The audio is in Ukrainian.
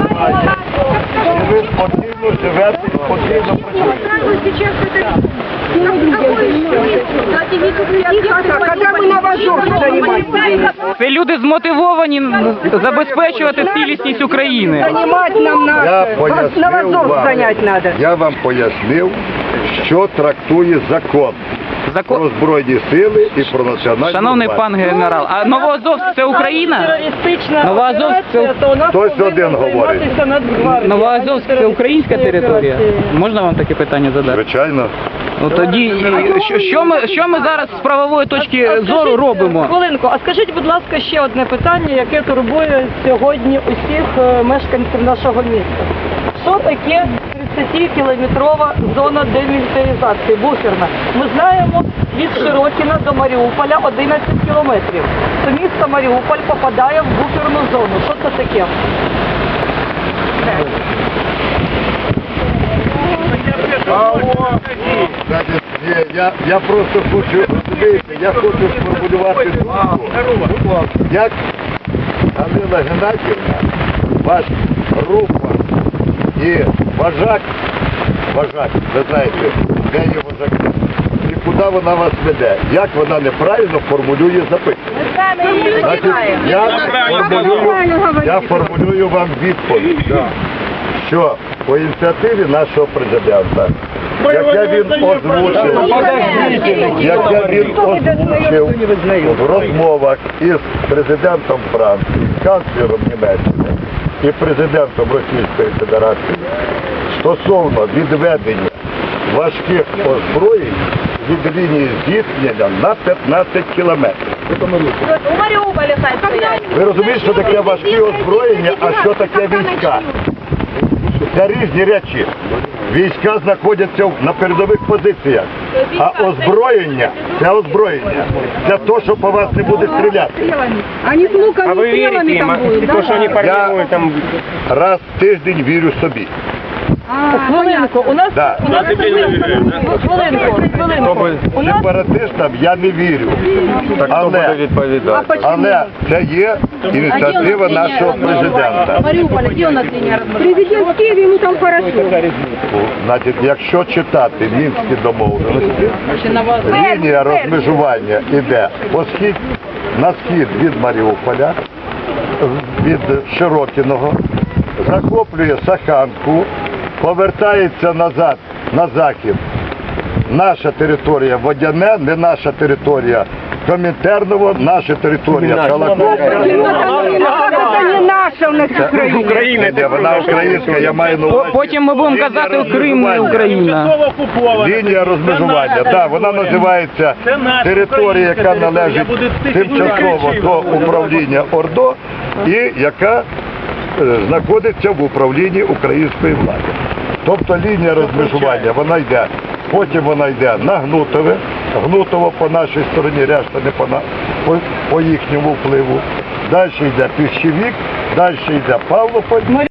немає. І ви спокійно живете спокійно працюєте. Це люди змотивовані забезпечувати цілісність України. Я пояснив вам, я вам пояснив, що трактує закон про Збройні сили і про національну Шановний пан генерал, а Новоазовськ це Україна? Терористична Новоазовськ це- то у нас Хтось один говорить. Новоазовськ це українська територія? Можна вам таке питання задати? Звичайно. Ну тоді що, що ми що ми зараз з правової точки А зору скажіть, робимо? Хвилинку, а скажіть, будь ласка, ще одне питання, яке турбує сьогодні усіх е, мешканців нашого міста. Що таке 30-кілометрова зона демілітаризації, буферна? Ми знаємо, від Широкіна до Маріуполя 11 кілометрів. То місто Маріуполь попадає в буферну зону. Що це таке? Я, я просто хочу, розумієте, я хочу сформулювати думку. Як Галина Геннадівна, ваш група і вожак, вожак, ви знаєте, де є вожак, і куди вона вас веде, як вона неправильно формулює запитання. Значить, я формулюю, я формулюю вам відповідь, що по ініціативі нашого президента, яке він озвучив, яке він озвучив в розмовах із президентом Франції, канцлером Німеччини і президентом Російської Федерації стосовно відведення важких озброєнь від лінії зіткнення на 15 кілометрів. Ви розумієте, що таке важкі озброєння, а що таке війська? Це різні речі. Війська знаходяться в- на передових позиціях, а озброєння це озброєння. Це то, що по вас не буде стріляти. Ані з луками стрілами там будуть. Я раз в тиждень вірю собі. Хвилинку, у нас, Да. у нас хвилинку, хвилинку. У нас Сепаратистам я не вірю. Але, але це є ініціатива нашого президента. Маріуполь, де у нас лінія розмежування? Президент в Киеве, ему там хорошо. Значить, якщо читати мінські домовленості, Чи на вас? лінія розмежування йде по схід, на схід від Маріуполя, від Широкіного, захоплює Саханку, повертається назад на захід. Наша територія Водяне, не наша територія Комінтерново, наша територія Калаковка. Это не наша у нас Украина. Де вона українська, я маю на увазі. Потім ми будемо казати Крим не Україна. Лінія розмежування, так, вона називається територія, яка належить тимчасово до управління ОРДО і яка е, знаходиться в управлінні української влади. Тобто лінія розмежування, вона йде, потім вона йде на Гнутове, Гнутово по нашій стороні, решта не по, на- по, по їхньому впливу. Далі йде Піщевік, далі йде Павлополь.